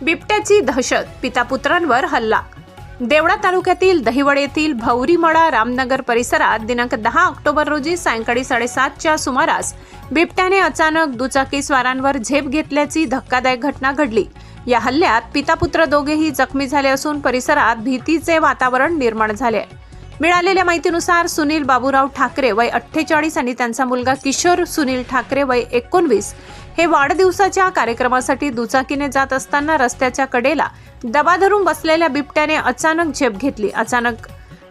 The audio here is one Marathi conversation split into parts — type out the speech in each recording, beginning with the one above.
बिबट्याची दहशत पितापुत्रांवर हल्ला देवळा तालुक्यातील दहिवड येथील भौरीमळा रामनगर परिसरात दिनांक दहा ऑक्टोबर रोजी सायंकाळी साडेसातच्या सुमारास बिबट्याने अचानक दुचाकी स्वारांवर झेप घेतल्याची धक्कादायक घटना घडली या हल्ल्यात पितापुत्र दोघेही जखमी झाले असून परिसरात भीतीचे वातावरण निर्माण झाले आहे. मिळालेल्या माहितीनुसार सुनील बाबूराव ठाकरे वय अठ्ठेचाळीस आणि त्यांचा मुलगा किशोर सुनील ठाकरे वय एकोणवीस हे वाढदिवसाच्या कार्यक्रमासाठी दुचाकीने जात असताना रस्त्याच्या कडेला दबा धरून बसलेल्या बिबट्याने अचानक झेप घेतली. अचानक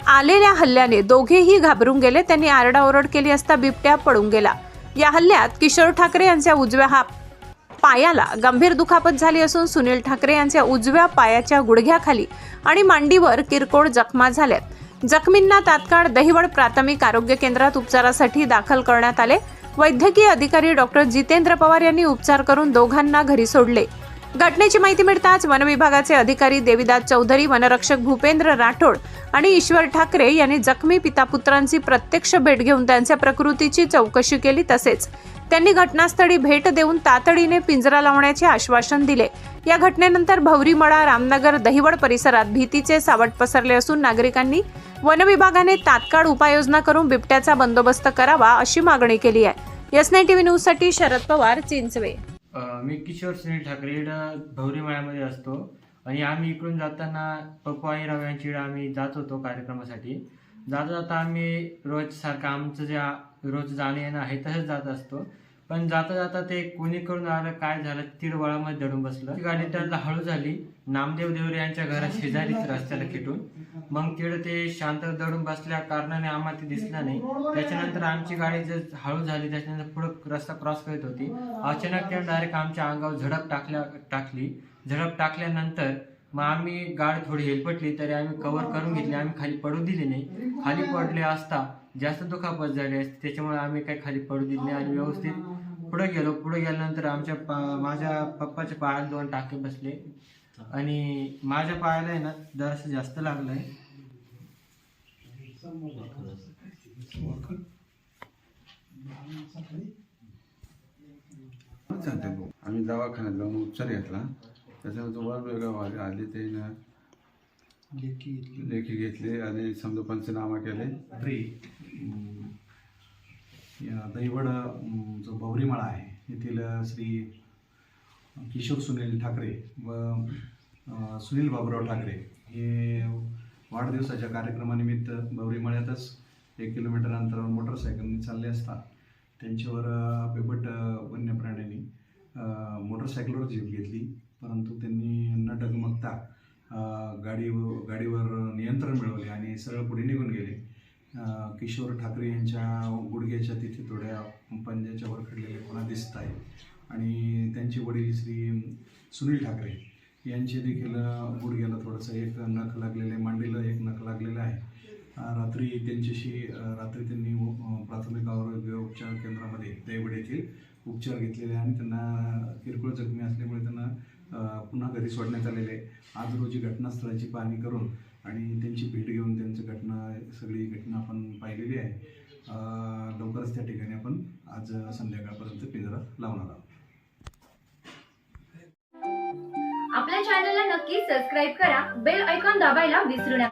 आलेल्या हल्ल्याने दोघेही घाबरून गेले. त्यांनी आरडाओरड केली असता बिबट्या पडून गेला. या हल्ल्यात किशोर ठाकरे यांच्या उजव्या हा पायाला गंभीर दुखापत झाली असून सुनील ठाकरे यांच्या उजव्या पायाच्या गुडघ्याखाली आणि मांडीवर किरकोळ जखमा झाल्यात. जखमींना तात्काळ दहिवड प्राथमिक आरोग्य केंद्रात उपचारासाठी दाखल करण्यात आले. वैद्यकीय अधिकारी डॉक्टर जितेंद्र पवार यांनी उपचार करून दोघांना घरी सोडले. घटनेची माहिती मिळताच वनविभागाचे अधिकारी देविदास चौधरी वनरक्षक भूपेंद्र राठोड आणि ईश्वर ठाकरे यांनी जखमी पितापुत्रांची प्रत्यक्ष भेट घेऊन त्यांच्या प्रकृतीची चौकशी केली. तसेच त्यांनी घटनास्थळी भेट देऊन तातडीने पिंजरा लावण्याचे आश्वासन दिले. या घटनेनंतर भवरीमळा रामनगर दहिवड परिसरात भीतीचे सावट पसरले असून नागरिकांनी वनविभागाने तात्काळ उपाययोजना करून बिबट्याचा बंदोबस्त करावा अशी मागणी केली आहे. एसने नाईन टीव्ही न्यूजसाठी शरद पवार चिंचवे. मी किशोर सुनील ठाकरे इकडं भवरीमाळ्यामध्ये असतो. आणि आम्ही इकडून जाताना पप्पू आणि राव यांच्याकडे आम्ही जात होतो कार्यक्रमासाठी. जाता जाता आम्ही रोज सारखं आमचं जे रोज जाणं येणं आहे तसंच जात असतो. पण जाता जाता ते कोणी करून आलं काय झालं तिरवळामध्ये दडून बसलं. ती गाडी त्याला हळू झाली. नामदेव देवरे यांच्या घरा शेजारीच रस्त्याला खेटून. मग तिकडे ते शांत दडून बसल्या कारणाने आम्हाला ते दिसलं नाही. त्याच्यानंतर आमची गाडी जर हळू झाली त्याच्यानंतर पुढे रस्ता क्रॉस करत होती. अचानक त्या डायरेक्ट आमच्या अंगावर झडप टाकल्या टाकली. झडप टाकल्यानंतर मग आम्ही गाडी थोडी हेलपटली तरी आम्ही कव्हर करून घेतली. आम्ही खाली पडू दिली नाही. खाली पडले असता जास्त दुखापत झाली असते. त्याच्यामुळे आम्ही काही खाली पडू दिली नाही आणि व्यवस्थित पुढे गेलो. पुढे गेल्यानंतर आमच्या पा माझ्या पप्पाच्या पायाला दोन टाके बसले. आणि माझ्या पायाला आहे ना जरासं जास्त लागलंय. चालते भाऊ. आम्ही दवाखान्यात जाऊन उपचार घेतला. त्याच्यानंतर वेगळं आले ते ना. लेखी घेतले. आणि समजा पंचनामा केले. दैवड जो भौरीमाळा आहे येथील श्री किशोर सुनील ठाकरे व सुनील बाबुराव ठाकरे हे वाढदिवसाच्या कार्यक्रमानिमित्त भौरीमाळ्यातच एक किलोमीटर अंतरावर मोटरसायकलने चालले असता त्यांच्यावर अं, बिबट अं, वन्य प्राण्यांनी मोटरसायकलवर जीव घेतली. परंतु त्यांनी न डगमगता गाडी गाडीवर नियंत्रण मिळवले आणि सरळ पुढे निघून गेले. किशोर ठाकरे यांच्या गुडघ्याच्या तिथे थोड्या पंजाच्या वर खडलेले कोणा दिसत आहे आणि त्यांचे वडील श्री सुनील ठाकरे यांचे देखील गुडघ्याला थोडंसं एक नख लागलेलं आहे मांडीला एक नख लागलेलं आहे. रात्री त्यांच्याशी रात्री त्यांनी प्राथमिक आरोग्य उपचार केंद्रामध्ये दैवड येथील उपचार घेतलेले आहे आणि त्यांना किरकोळ जखमी असल्यामुळे त्यांना पुन्हा घरी सोडण्यात आलेले आहे. आज रोजी घटनास्थळाची पाहणी करून आणि त्यांची भेट घेऊन सगळी घटना आपण पाहिलेली आहे. लवकरच त्या ठिकाणी आपण आज संध्याकाळपर्यंत पिंजरा लावणार आहोत. आपल्या चॅनलला नक्की सबस्क्राईब करा. बेल ऐकॉन दाबायला विसरू नका.